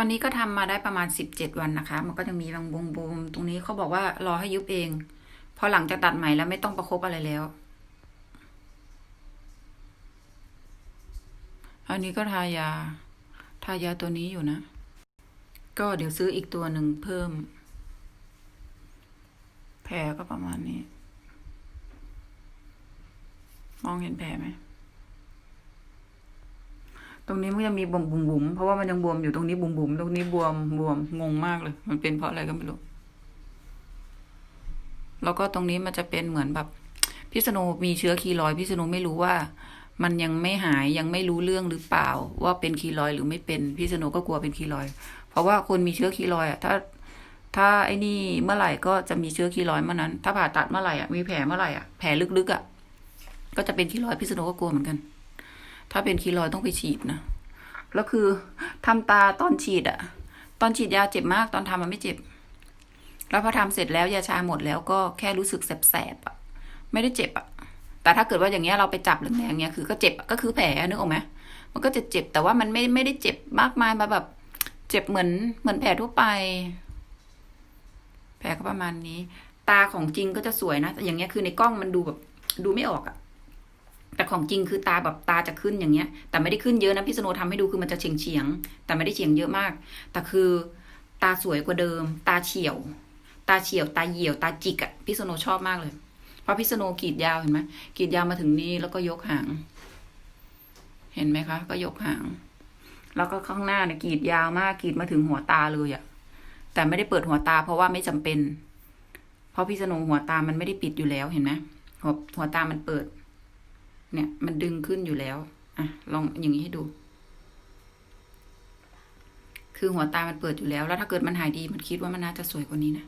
ตอนนี้ก็ทำมาได้ประมาณสิบเจ็ดวันนะคะ มันก็จะมีบางบวมบวมตรงนี้เขาบอกว่ารอให้ยุบเองพอหลังจากตัดใหม่แล้วไม่ต้องประคบอะไรแล้ว อันนี้ก็ทายา ทายาตัวนี้อยู่นะ ก็เดี๋ยวซื้ออีกตัวหนึ่งเพิ่ม แผลก็ประมาณนี้ มองเห็นแผลไหม ตรงนี้มันจะมีบุ๋มบุ๋มบุ๋มเพราะว่ามันยังบวมอยู่ตรงนี้บุ๋มบุ๋มตรงนี้บวมบวมงงมากเลย มันเป็นเพราะอะไรก็ไม่รู้ แล้วก็ตรงนี้มันจะเป็นเหมือนแบบพิษณุมีเชื้อคีรอยด์พิษณุไม่รู้ว่า มันยังไม่หายยังไม่รู้เรื่องหรือเปล่า ว่าเป็นคีรอยหรือไม่เป็นพิษณุก็กลัวเป็นคีรอย เพราะว่าคนมีเชื้อคีรอยอะถ้า ถ้าไอ้นี่เมื่อไหร่ก็จะมีเชื้อคีรอยเมื่อนั้น ถ้าผ่าตัดเมื่อไหร่อะมีแผลเมื่อไหร่อะแผลลึกๆอะก็จะเป็นคีรอยด์พิษณุก็กลัวเหมือนกัน ถ้าเป็นคีรอยต้องไปฉีดนะแล้วคือทำตาตอนฉีดอะตอนฉีดยาเจ็บมากตอนทำมันไม่เจ็บ แล้วพอทำเสร็จแล้วยาชาหมดแล้วก็แค่รู้สึกแสบๆอะไม่ได้เจ็บอะแต่ถ้าเกิดว่าอย่างเงี้ยเราไปจับแรงเงี้ยคือก็เจ็บก็คือแผลนึกออกไหมมันก็จะเจ็บแต่ว่ามันไม่ไม่ได้เจ็บมากมายมาแบบ เจ็บเหมือนเหมือนแผลทั่วไป แผลก็ประมาณนี้ ตาของจริงก็จะสวยนะแต่อย่างเงี้ยคือในกล้องมันดูแบบ ดูไม่ออกอะ แต่ของจริงคือตาแบบตาจะขึ้นอย่างเงี้ย แต่ไม่ได้ขึ้นเยอะนะพี่สโนทำให้ดูคือมันจะเฉียงเฉียง แต่ไม่ได้เฉียงเยอะมาก แต่คือตาสวยกว่าเดิม ตาเฉียว ตาเฉียว ตาเหี่ยว ตาจิกอะพี่สโนชอบมากเลย เพราะพี่สโนกรีดยาวเห็นไหมกรีดยาวมาถึงนี่แล้วก็ยกหาง เห็นไหมคะ ก็ยกหาง แล้วก็ข้างหน้าเนี่ยกรีดยาวมากกรีดมาถึงหัวตาเลยอะแต่ไม่ได้เปิดหัวตา เพราะว่าไม่จำเป็น เพราะพี่สโนหัวตามันไม่ได้ปิดอยู่แล้วเห็นไหมหัวหัวตามันเปิด เนี่ย มันดึงขึ้นอยู่แล้ว อะ ลองอย่างนี้ให้ดู คือหัวตามันเปิดอยู่แล้ว แล้วถ้าเกิดมันหายดี มันคิดว่ามันน่าจะสวยกว่านี้นะ